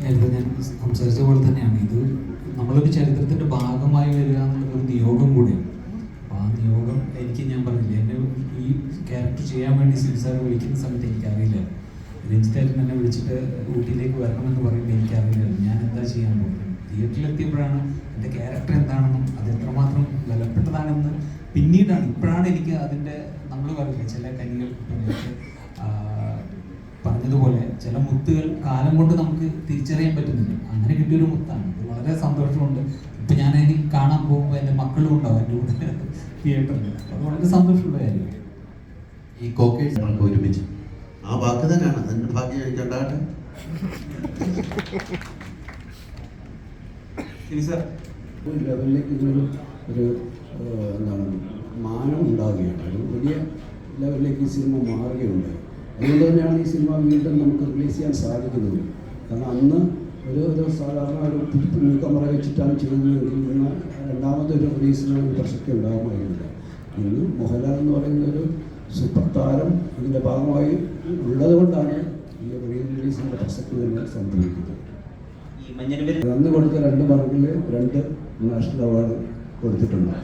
നേരത്തെ ഞാൻ സംസാരിച്ച പോലെ തന്നെയാണ്. ഇത് നമ്മളൊരു ചരിത്രത്തിന്റെ ഭാഗമായി വരിക എന്നുള്ളത് ഒരു നിയോഗം കൂടിയാണ്. അപ്പോൾ ആ നിയോഗം എനിക്ക് ഞാൻ പറഞ്ഞില്ലേ എന്നെ ഈ ക്യാരക്ടർ ചെയ്യാൻ വേണ്ടി സിൻസാർ വിളിക്കുന്ന സമയത്ത് എനിക്കറിയില്ല. രഞ്ജിത്തായിട്ട് എന്നെ വിളിച്ചിട്ട് ഊട്ടിയിലേക്ക് വരണമെന്ന് പറയുമ്പോൾ എനിക്കറിയില്ല. ഞാൻ എന്താ ചെയ്യാൻ പോകുന്നത്? തിയേറ്ററിലെത്തിയപ്പോഴാണ് എന്റെ ക്യാരക്ടർ എന്താണെന്നും അത് എത്രമാത്രം വിലപ്പെട്ടതാണെന്ന് പിന്നീടാണ്. ഇപ്പോഴാണ് എനിക്ക് അതിന്റെ നമ്മൾ പറഞ്ഞില്ല ചില കനികൾ പറഞ്ഞതുപോലെ ചില മുത്തുകൾ കാലം കൊണ്ട് നമുക്ക് തിരിച്ചറിയാൻ പറ്റുന്നില്ല അങ്ങനെ കിട്ടിയൊരു മുത്താണ്. ഇത് വളരെ സന്തോഷമുണ്ട്. ഇപ്പൊ ഞാൻ ഇനി കാണാൻ പോകുമ്പോൾ എന്റെ മക്കളും ഉണ്ടാവും എന്റെ കൂടെ തിയേറ്ററിൽ അത് വളരെ സന്തോഷമുള്ള കാര്യമാണ്. ഈ കോക്കേഴ്സ് നമുക്ക് ഒരുമിച്ച്. ആ വാക്ക് തന്നെയാണ്. അതിന്റെ ഭാഗ്യം എനിക്ക് ഉണ്ടാകട്ടെ ശരി സാർ ഒരു ലെവലിലേക്ക് ഇതൊരു ഒരു എന്താണ് മാനം ഉണ്ടാവുകയാണ്. ഒരു വലിയ ലെവലിലേക്ക് ഈ സിനിമ മാറുകയുണ്ടായി. അതുകൊണ്ട് തന്നെയാണ് ഈ സിനിമ വീണ്ടും നമുക്ക് റിലീസ് ചെയ്യാൻ സാധിക്കുന്നത്. കാരണം അന്ന് ഒരു ഒരു സാധാരണ ഒരു നീക്കമറ വെച്ചിട്ടാണ് ചെയ്യുന്നതെങ്കിൽ ഇന്ന് ഒരു റിലീസിന് ഒരു പ്രസക്തി ഉണ്ടാകുമായിരുന്നില്ല. ഇന്ന് മോഹൻലാൽ എന്ന് പറയുന്ന ഒരു സൂപ്പർ താരം ഇതിന്റെ ഭാഗമായി ഉള്ളത് കൊണ്ടാണ് ഈ റീ റിലീസിന്റെ പ്രസക്തി തന്നെ സംഭവിക്കുന്നത്. അന്ന് കൊടുത്ത രണ്ട് മാർക്കിൽ രണ്ട് നാഷണൽ അവാർഡ് കൊടുത്തിട്ടുണ്ട്.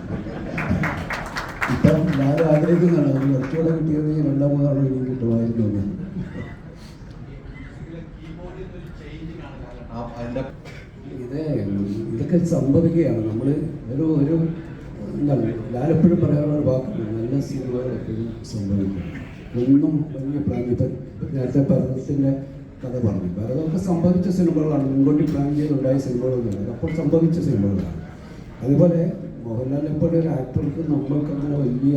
ഇപ്പം ഞാൻ ആഗ്രഹിക്കുന്നതാണ്. അത് കുറച്ചുകൂടെ കിട്ടിയത് രണ്ടാം മൂന്നാണ് എനിക്ക് കിട്ടുമായിരുന്നു എന്ന്. ഇത് ഇതൊക്കെ സംഭവിക്കുകയാണ്. നമ്മൾ ഒരു ഒരു എന്താണ് ഞാനെപ്പോഴും പറയാനുള്ള ഒരു നല്ല സിനിമകൾ എപ്പോഴും സംഭവിക്കും ഒന്നും വലിയ പ്ലാൻ നേരത്തെ ഭരതത്തിന്റെ കഥ പറഞ്ഞു. ഭരതമൊക്കെ സംഭവിച്ച സിനിമകളാണ്. മുൻകൂട്ടി പ്ലാൻ ചെയ്തുണ്ടായ സിനിമകളൊന്നുമല്ല. അപ്പോൾ സംഭവിച്ച സിനിമകളാണ്. അതുപോലെ മോഹൻലാലിനെ പോലെ ഒരു ആക്ടർക്ക് നമ്മൾക്ക് അങ്ങനെ വലിയ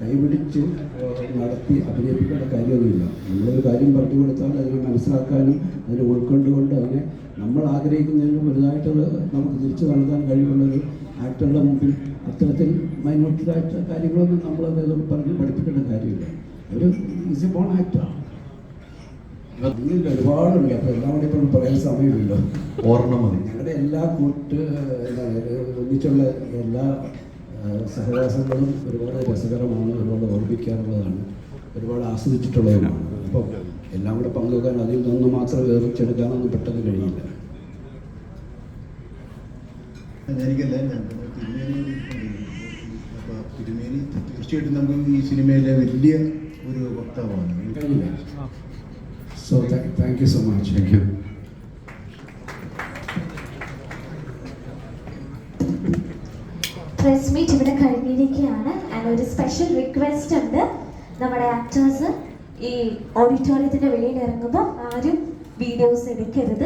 കൈപിടിച്ച് നടത്തി അഭിനയിപ്പിക്കേണ്ട കാര്യമൊന്നുമില്ല. നമ്മളൊരു കാര്യം പറഞ്ഞു കൊടുത്താൽ അതിനെ മനസ്സിലാക്കാനും അതിനെ ഉൾക്കൊണ്ടുകൊണ്ട് അതിനെ നമ്മൾ ആഗ്രഹിക്കുന്നതിനും വലുതായിട്ട് നമുക്ക് തിരിച്ചു നൽകാൻ കഴിവുള്ളൊരു ആക്ടറുടെ മുമ്പിൽ അത്തരത്തിൽ മൈനോട്ടിലായിട്ട് കാര്യങ്ങളൊന്നും നമ്മൾ അദ്ദേഹം പറഞ്ഞ് പഠിപ്പിക്കേണ്ട കാര്യമില്ല. ഒരു ഈസ് എ ബോൺ ആക്ടറാണ് ഇന്നില്ല ഒരുപാടുണ്ട്. അപ്പോൾ എല്ലാം കൂടി ഇപ്പോൾ പറയാൻ സമയമില്ലല്ലോ. ഓർമ്മ മതി. ഞങ്ങളുടെ എല്ലാ കൂട്ട് എന്താണ് ഒന്നിച്ചുള്ള എല്ലാ സഹവാസങ്ങളും ഒരുപാട് രസകരമാണ് ഒരുപാട് ഓർമ്മിക്കാറുള്ളതാണ് ഒരുപാട് ആസ്വദിച്ചിട്ടുള്ളതുമാണ്. അപ്പം എല്ലാം കൂടെ പങ്കുവെക്കാൻ അതിൽ നിന്ന് മാത്രം വേർച്ചെടുക്കാനൊന്നും പെട്ടെന്ന് കഴിയില്ല. എനിക്കല്ല അപ്പോൾ തിരുമേനി തീർച്ചയായിട്ടും നമുക്ക് ഈ സിനിമയിലെ വലിയ ഒരു വക്താവാണ്. So thank you so much thank you press meet ഇവിടെ കഴിഞ്ഞിരിക്കുകയാണ്. ആൻഡ് ഒരു സ്പെഷ്യൽ റിക്വസ്റ്റ് ഉണ്ട്. നമ്മുടെ ആക്ടേഴ്സ് ഈ ഓഡിറ്റോറിയത്തിന്റെ വെളിയിൽ ഇറങ്ങുമ്പോൾ ആരും വീഡിയോസ് എടുക്കരുത്.